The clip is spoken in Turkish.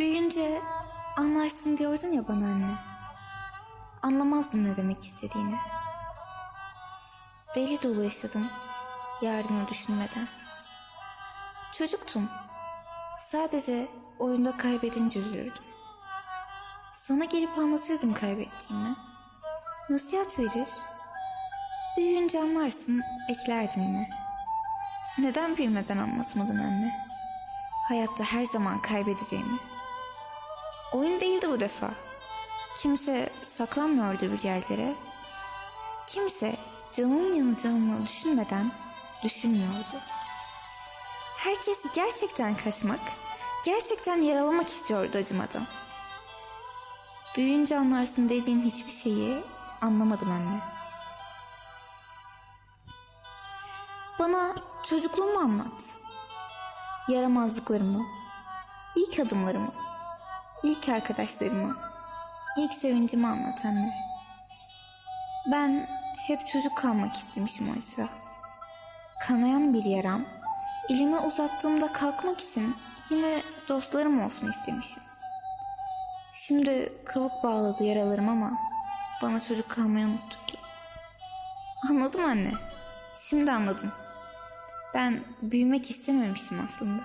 Büyüyünce anlarsın diyordun ya bana anne. Anlamazdım ne demek istediğini. Deli dolu yaşadım yarını düşünmeden. Çocuktum. Sadece oyunda kaybedince üzülürdüm. Sana gelip anlatırdım kaybettiğimi. Nasihat verir. Büyüyünce anlarsın eklerdin yine. Neden büyümeden anlatmadın anne? Hayatta her zaman kaybedeceğimi. Oyun değildi bu defa. Kimse saklanmıyordu bir yerlere. Kimse canının yanacağını düşünmeden düşünmüyordu. Herkes gerçekten kaçmak, gerçekten yaralamak istiyordu acımadan. Büyüyünce anlarsın dediğin hiçbir şeyi anlamadım anne. Bana çocukluğumu anlat. Yaramazlıklarımı, ilk adımlarımı, ilk arkadaşlarımı, ilk sevincimi anlat anne. Ben hep çocuk kalmak istemişim oysa. Kanayan bir yaram, elimi uzattığımda kalkmak için yine dostlarım olsun istemişim. Şimdi kabuk bağladı yaralarım ama bana çocuk kalmayı unutturdu. Anladım anne. Şimdi anladım. Ben büyümek istememişim aslında.